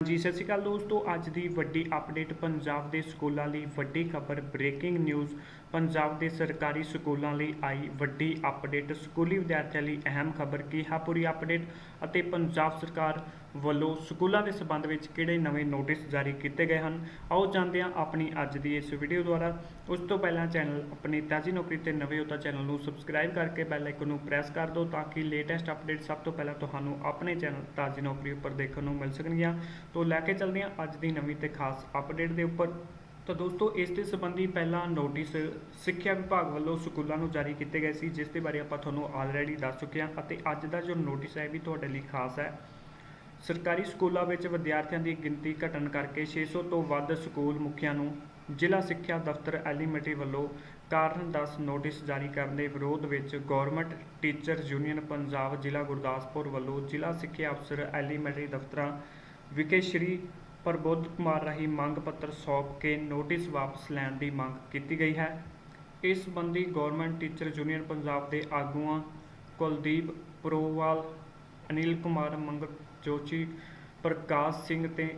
ਜੀ ਸਤਿ ਸ਼੍ਰੀ ਅਕਾਲ ਦੋਸਤੋ। ਅੱਜ ਦੀ ਵੱਡੀ ਅਪਡੇਟ ਪੰਜਾਬ ਦੇ ਸਕੂਲਾਂ ਲਈ ਵੱਡੀ ਖਬਰ ਬ੍ਰੇਕਿੰਗ ਨਿਊਜ਼ ਪੰਜਾਬ ਦੇ ਸਰਕਾਰੀ ਸਕੂਲਾਂ ਲਈ ਆਈ ਵੱਡੀ ਅਪਡੇਟ ਸਕੂਲੀ ਵਿਦਿਆਰਥੀਆਂ ਲਈ ਅਹਿਮ ਖਬਰ ਕੀ ਹੈ? ਪੂਰੀ ਅਪਡੇਟ ਅਤੇ ਪੰਜਾਬ ਸਰਕਾਰ ਵੱਲੋਂ ਸਕੂਲਾਂ ਦੇ ਸਬੰਧ ਵਿੱਚ ਕਿਹੜੇ ਨਵੇਂ ਨੋਟਿਸ ਜਾਰੀ ਕੀਤੇ ਗਏ ਹਨ? ਆਓ ਜਾਣਦੇ ਹਾਂ ਆਪਣੀ ਅੱਜ ਦੀ ਇਸ ਵੀਡੀਓ ਦੁਆਰਾ। ਉਸ ਤੋਂ ਪਹਿਲਾਂ ਚੈਨਲ ਆਪਣੀ ਤਾਜ਼ੀ ਨੌਕਰੀ ਤੇ ਨਵੇਂ ਹੋ ਤਾਂ ਚੈਨਲ ਨੂੰ ਸਬਸਕ੍ਰਾਈਬ ਕਰਕੇ ਬੈਲ ਆਈਕਨ ਨੂੰ ਪ੍ਰੈਸ ਕਰ ਦਿਓ ਤਾਂ ਕਿ ਲੇਟੈਸਟ ਅਪਡੇਟ ਸਭ ਤੋਂ ਪਹਿਲਾਂ ਤੁਹਾਨੂੰ ਆਪਣੇ ਚੈਨਲ ਤਾਜ਼ੀ ਨੌਕਰੀ ਉੱਪਰ ਦੇਖਣ ਨੂੰ ਮਿਲ ਸਕਣਗੀਆਂ। ਤੋਂ ਲੈ ਕੇ ਚੱਲਦੇ ਹਾਂ ਅੱਜ ਦੀ ਨਵੀਂ ਤੇ ਖਾਸ ਅਪਡੇਟ ਦੇ ਉੱਪਰ। ਤਾਂ ਦੋਸਤੋ, ਇਸ ਦੇ ਸੰਬੰਧੀ ਪਹਿਲਾਂ ਨੋਟਿਸ ਸਿੱਖਿਆ ਵਿਭਾਗ ਵੱਲੋਂ ਸਕੂਲਾਂ ਨੂੰ ਜਾਰੀ ਕੀਤੇ ਗਏ ਸੀ, ਜਿਸ ਦੇ ਬਾਰੇ ਆਪਾਂ ਤੁਹਾਨੂੰ ਆਲਰੇਡੀ ਦੱਸ ਚੁੱਕੇ ਹਾਂ ਅਤੇ ਅੱਜ ਦਾ ਜੋ ਨੋਟਿਸ ਹੈ ਇਹ ਵੀ ਤੁਹਾਡੇ ਲਈ ਖਾਸ ਹੈ। ਸਰਕਾਰੀ ਸਕੂਲਾਂ ਵਿੱਚ ਵਿਦਿਆਰਥੀਆਂ ਦੀ ਗਿਣਤੀ ਘਟਣ ਕਰਕੇ 600 ਤੋਂ ਵੱਧ ਸਕੂਲ ਮੁਖੀਆਂ ਨੂੰ ਜ਼ਿਲ੍ਹਾ ਸਿੱਖਿਆ ਦਫ਼ਤਰ ਐਲੀਮੈਂਟਰੀ ਵੱਲੋਂ ਕਾਰਨ ਦੱਸ ਨੋਟਿਸ ਜਾਰੀ ਕਰਨ ਦੇ ਵਿਰੋਧ ਵਿੱਚ ਗਵਰਨਮੈਂਟ ਟੀਚਰ ਯੂਨੀਅਨ ਪੰਜਾਬ ਜ਼ਿਲ੍ਹਾ ਗੁਰਦਾਸਪੁਰ ਵੱਲੋਂ ਜ਼ਿਲ੍ਹਾ ਸਿੱਖਿਆ ਅਫਸਰ ਐਲੀਮੈਂਟਰੀ ਦਫ਼ਤਰਾਂ ਵਿਖੇ ਸ਼੍ਰੀ ਪ੍ਰਬੋਧ ਕੁਮਾਰ ਰਾਹੀਂ ਮੰਗ ਪੱਤਰ ਸੌਂਪ ਕੇ ਨੋਟਿਸ ਵਾਪਸ ਲੈਣ ਦੀ ਮੰਗ ਕੀਤੀ ਗਈ ਹੈ। ਇਸ ਸੰਬੰਧੀ ਗਵਰਨਮੈਂਟ ਟੀਚਰ ਯੂਨੀਅਨ ਪੰਜਾਬ ਦੇ ਆਗੂਆਂ ਕੁਲਦੀਪ ਪ੍ਰੋਵਾਲ ਅਨਿਲ ਕੁਮਾਰ ਮੰਗਲ ਜੋਸ਼ੀ ਪ੍ਰਕਾਸ਼ ਸਿੰਘ ਤੇ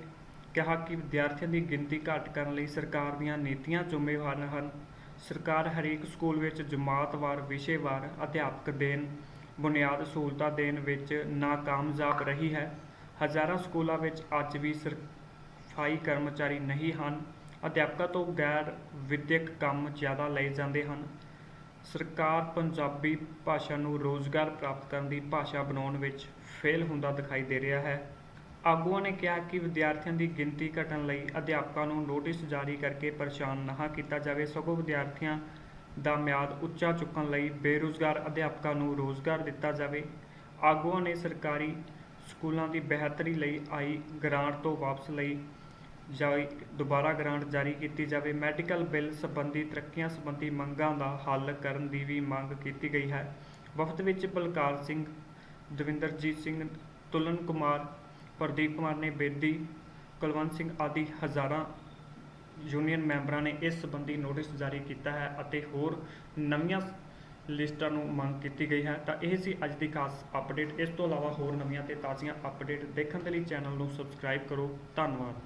ਕਿਹਾ ਕਿ ਵਿਦਿਆਰਥੀਆਂ ਦੀ ਗਿਣਤੀ ਘੱਟ ਕਰਨ ਲਈ ਸਰਕਾਰ ਦੀਆਂ ਨੀਤੀਆਂ ਜ਼ਿੰਮੇਵਾਰ ਹਨ। ਸਰਕਾਰ ਹਰੇਕ ਸਕੂਲ ਵਿੱਚ ਜਮਾਤਵਾਰ, ਵਿਸ਼ੇਵਾਰ, ਅਧਿਆਪਕ ਦੇਣ, ਬੁਨਿਆਦ ਸਹੂਲਤਾਂ ਦੇਣ ਵਿੱਚ ਨਾਕਾਮਯਾਬ ਰਹੀ ਹੈ। ਹਜ਼ਾਰਾਂ ਸਕੂਲਾਂ ਵਿੱਚ ਅੱਜ ਵੀ ਸਫ਼ਾਈ ਕਰਮਚਾਰੀ ਨਹੀਂ ਹਨ। ਅਧਿਆਪਕਾਂ ਤੋਂ ਗੈਰ ਵਿਦਿਅਕ ਕੰਮ ਜ਼ਿਆਦਾ ਲਏ ਜਾਂਦੇ ਹਨ। ਸਰਕਾਰ ਪੰਜਾਬੀ ਭਾਸ਼ਾ ਨੂੰ ਰੁਜ਼ਗਾਰ ਪ੍ਰਾਪਤ ਕਰਨ ਦੀ ਭਾਸ਼ਾ ਬਣਾਉਣ ਵਿੱਚ ਫੇਲ ਹੁੰਦਾ ਦਿਖਾਈ ਦੇ ਰਿਹਾ ਹੈ। ਆਗੂਆਂ ਨੇ ਕਿਹਾ ਕਿ ਵਿਦਿਆਰਥੀਆਂ ਦੀ ਗਿਣਤੀ ਘਟਣ ਲਈ ਅਧਿਆਪਕਾਂ ਨੂੰ ਨੋਟਿਸ ਜਾਰੀ ਕਰਕੇ ਪਰੇਸ਼ਾਨ ਨਾ ਕੀਤਾ ਜਾਵੇ। ਸਗੋਂ ਵਿਦਿਆਰਥੀਆਂ ਦਾ ਮਿਆਦ ਉੱਚਾ ਚੁੱਕਣ ਲਈ ਬੇਰੁਜ਼ਗਾਰ ਅਧਿਆਪਕਾਂ ਨੂੰ ਰੋਜ਼ਗਾਰ ਦਿੱਤਾ ਜਾਵੇ। ਆਗੂਆਂ ਨੇ ਸਰਕਾਰੀ ਸਕੂਲਾਂ ਦੀ ਬਿਹਤਰੀ ਲਈ ਆਈ ਗ੍ਰਾਂਟ ਤੋਂ ਵਾਪਸ ਲਈ ਜਾਈ ਦੁਬਾਰਾ ਗ੍ਰਾਂਟ ਜਾਰੀ ਕੀਤੀ ਜਾਵੇ, ਮੈਡੀਕਲ ਬਿੱਲ ਸੰਬੰਧੀ ਤਰੱਕੀਆਂ ਸੰਬੰਧੀ ਮੰਗਾਂ ਦਾ ਹੱਲ ਕਰਨ ਦੀ ਵੀ ਮੰਗ ਕੀਤੀ ਗਈ ਹੈ। ਵਫਦ ਵਿੱਚ ਬਲਕਾਰ ਸਿੰਘ, ਦਵਿੰਦਰਜੀਤ ਸਿੰਘ, ਤੁਲਨ ਕੁਮਾਰ, ਪ੍ਰਦੀਪ ਕੁਮਾਰ ਨੇ ਬੇਦੀ, ਕੁਲਵੰਤ ਸਿੰਘ ਆਦਿ ਹਜ਼ਾਰਾਂ ਯੂਨੀਅਨ ਮੈਂਬਰਾਂ ਨੇ ਇਸ ਸੰਬੰਧੀ ਨੋਟਿਸ ਜਾਰੀ ਕੀਤਾ ਹੈ ਅਤੇ ਹੋਰ ਨਵੀਆਂ ਲਿਸਟਾਂ ਨੂੰ ਮੰਗ ਕੀਤੀ ਗਈ ਹੈ। ਤਾਂ ਇਹ ਸੀ ਅੱਜ ਦੀ ਖਾਸ ਅਪਡੇਟ। ਇਸ ਤੋਂ ਇਲਾਵਾ ਹੋਰ ਨਵੀਆਂ ਤੇ ਤਾਜ਼ੀਆਂ ਅਪਡੇਟ ਦੇਖਣ ਦੇ ਲਈ ਚੈਨਲ ਨੂੰ ਸਬਸਕ੍ਰਾਈਬ ਕਰੋ। ਧੰਨਵਾਦ।